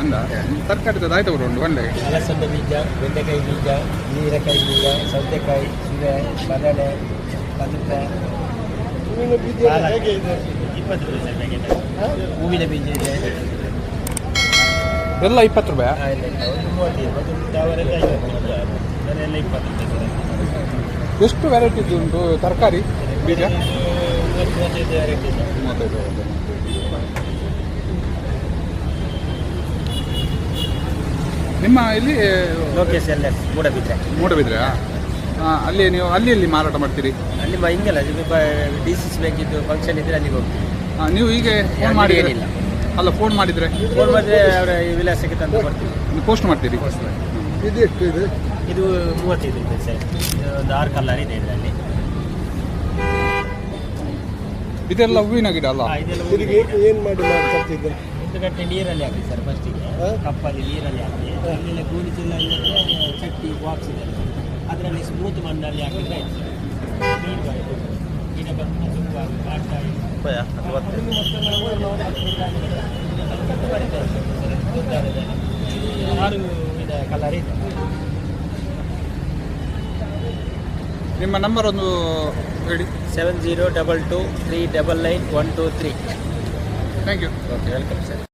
ಅಂದ ತರಕಾರಿ ಆಯ್ತು ಉಂಟು ಒಳ್ಳೆ. ಅಲಸಂದೆ ಬೀಜ ಬೆಂಡೆಕಾಯಿ ಬೀಜ ಹೀರೆಕಾಯಿ ಬೀಜ ಸೌತೆಕಾಯಿ ಸೀರೆ ಬದನೆ ಬದುಕ. ಇಪ್ಪತ್ತು ರೂಪಾಯಿ ಹೂವಿನ ಬೀಜ ಇದೆ. ಎಲ್ಲ ಇಪ್ಪತ್ತು ರೂಪಾಯಿ? ಎಷ್ಟು ವೆರೈಟಿ ಉಂಟು ತರಕಾರಿ ಬೀಜ? ಮೂವತ್ತು ಮೂವತ್ತೈದು ಇದೆ ಮೂವತ್ತೈದು ನಿಮ್ಮ ಇಲ್ಲಿ ಲೋಕೇಶ್ ಎಲ್ಲ ಮೂಡಬಿದ್ರೆ. ಮೂಡಬಿದ್ರೆ ಅಲ್ಲಿ ನೀವು ಅಲ್ಲಿ ಎಲ್ಲಿ ಮಾರಾಟ ಮಾಡ್ತೀರಿ? ಅಲ್ಲಿ ಮ- ಹಿಂಗಲ್ಲ ಡಿ ಸಿ ಸಿ ಬ್ಯಾಂಕಿದ್ದು ಫಂಕ್ಷನ್ ಇದ್ರೆ ಅಲ್ಲಿಗೆ ಹೋಗ್ತೀವಿ. ಆ, ನೀವು ಹೀಗೆ ಫೋನ್ ಮಾಡಿ ಏನಿಲ್ಲ. ಅಲ್ಲ ಫೋನ್ ಮಾಡಿದರೆ? ಫೋನ್ ಮಾಡಿದ್ರೆ ಅವರ ವಿಳಾಸಕ್ಕೆ ತಂದು ಕೊಡ್ತೀವಿ. ನೀವು ಪೋಸ್ಟ್ ಮಾಡ್ತೀರಿ? ಇದು ಎಷ್ಟು ಇದು? ಇದು ಮೂವತ್ತೈದು ರೂಪಾಯಿ ಸರ್. ಇದು ಒಂದು ಆರು ಕಲರ್ ಇದೆ ಇದರಲ್ಲಿ. ಇದೆಲ್ಲ ಹೂವಿನ ಗಿಡ ಅಲ್ಲ? ಆ, ಇದೆಲ್ಲ ಇದಕ್ಕೆ ಏನು ಮಾಡಿ ಮಾಡ್ಕೊತಿದ್ದು ಒಂದು ಗಂಟೆ ನೀರಲ್ಲಿ ಹಾಕಿ ಸರ್ ಫಸ್ಟಿಗೆ? ಕಪ್ಪಲ್ಲಿ ನೀರಲ್ಲಿ ಹಾಕಿ ಆಮೇಲೆ ಗೋಣಿ ಚಿನ್ನ ಚಟ್ಟಿ ಬಾಕ್ಸ್ ಇದೆ ಅದರಲ್ಲಿ ಸ್ಮೂತ್ ಮಣ್ಣಲ್ಲಿ ಹಾಕಿದ್ರೆ ಆಯ್ತು ಸರ್. ನೀರು ಗಿಡ ಬಂದು ತುಂಬ. ಆರು ಕಲರ್ ಇದೆ. ನಿಮ್ಮ ನಂಬರ್ ಒಂದು ಹೇಳಿ. Seven zero double two three double nine one two three thank you okay welcome sir